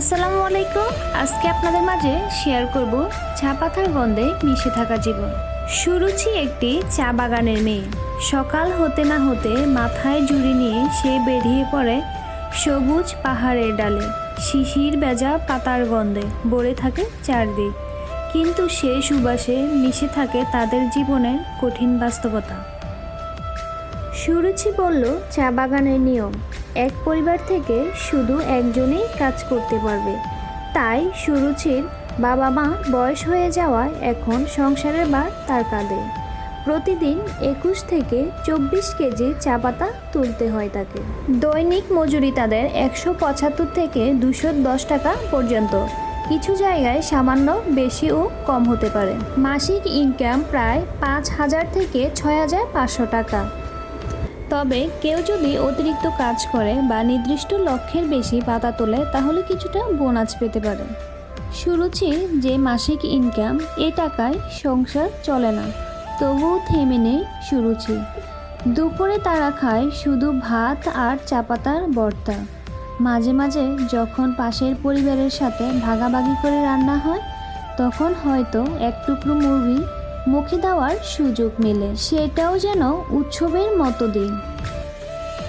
আসসালামু আলাইকুম। আজকে আপনাদের মাঝে শেয়ার করব চা পাতার গন্ধে মিশে থাকা জীবন। সুরুচি একটি চা বাগানের মেয়ে। সকাল হতে না হতে মাথায় জুড়ি নিয়ে সে বেরিয়ে পড়ে সবুজ পাহাড়ের ডালে। শিশির বেজা পাতার গন্ধে ভরে থাকে চারদিক। কিন্তু সে সুবাসে মিশে থাকে তাদের জীবনের কঠিন বাস্তবতা। সুরুচি বলল, চা বাগানের নিয়ম। এক পরিবার থেকে শুধু একজনই কাজ করতে পারবে। তাই সুরুচির বাবা মা বয়স হয়ে যাওয়ায় এখন সংসারের বার তার কাঁধে। প্রতিদিন একুশ থেকে চব্বিশ কেজি চা পাতা তুলতে হয় তাকে। দৈনিক মজুরি তাদের একশো পঁচাত্তর থেকে দুশো দশ টাকা পর্যন্ত। কিছু জায়গায় সামান্য বেশি ও কম হতে পারে। মাসিক ইনকাম প্রায় পাঁচ হাজার থেকে ছয় হাজার পাঁচশো টাকা। তবে কেউ যদি অতিরিক্ত কাজ করে বা নির্দিষ্ট লক্ষ্যের বেশি পাতা তোলে, তাহলে কিছুটা বোনাস পেতে পারে। সুরুচির যে মাসিক ইনকাম এ টাকায় সংসার চলে না। তবুও থেমে নেই সুরুচি। দুপুরে তারা খায় শুধু ভাত আর চাপাতার ভর্তা মাঝে মাঝে যখন পাশের পরিবারের সাথে ভাগাভাগি করে রান্না হয়, তখন হয়তো এক টুকরো মুরগি মুখে দেওয়ার সুযোগ মেলে সেটাও যেন উৎসবের মতো দিন।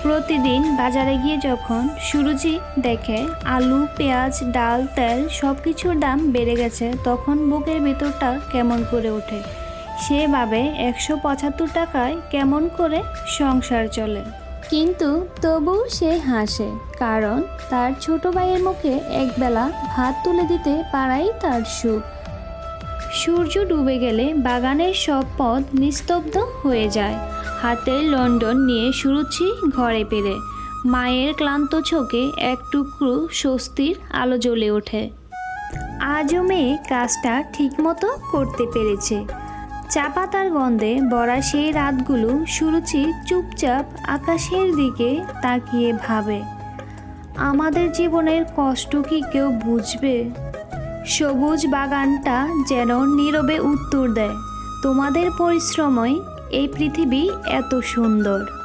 প্রতিদিন বাজারে গিয়ে যখন সুরুজি দেখে আলু পেঁয়াজ ডাল তেল সব কিছুর দাম বেড়ে গেছে তখন বুকের ভেতরটা কেমন করে ওঠে? সে ভাবে একশো পঁচাত্তর টাকায় কেমন করে সংসার চলে। কিন্তু তবু সে হাসে কারণ তার ছোট ভাইয়ের মুখে একবেলা ভাত তুলে দিতে পারাই তার সুখ। সূর্য ডুবে গেলে বাগানের সব পথ নিস্তব্ধ হয়ে যায়। হাতে লন্ডন নিয়ে সুরুচি ঘরে পেরে মায়ের ক্লান্ত চোখে এক টুকরো স্বস্তির আলো জ্বলে ওঠে। আজও মেয়ে কাজটা ঠিকমতো করতে পেরেছে। চা পাতার গন্ধে বড়া সেই রাতগুলো সুরুচি চুপচাপ আকাশের দিকে তাকিয়ে ভাবে। আমাদের জীবনের কষ্ট কি কেউ বুঝবে? সবুজ বাগানটা যেন নীরবে উত্তর দেয়। তোমাদের পরিশ্রমই এই পৃথিবী এত সুন্দর।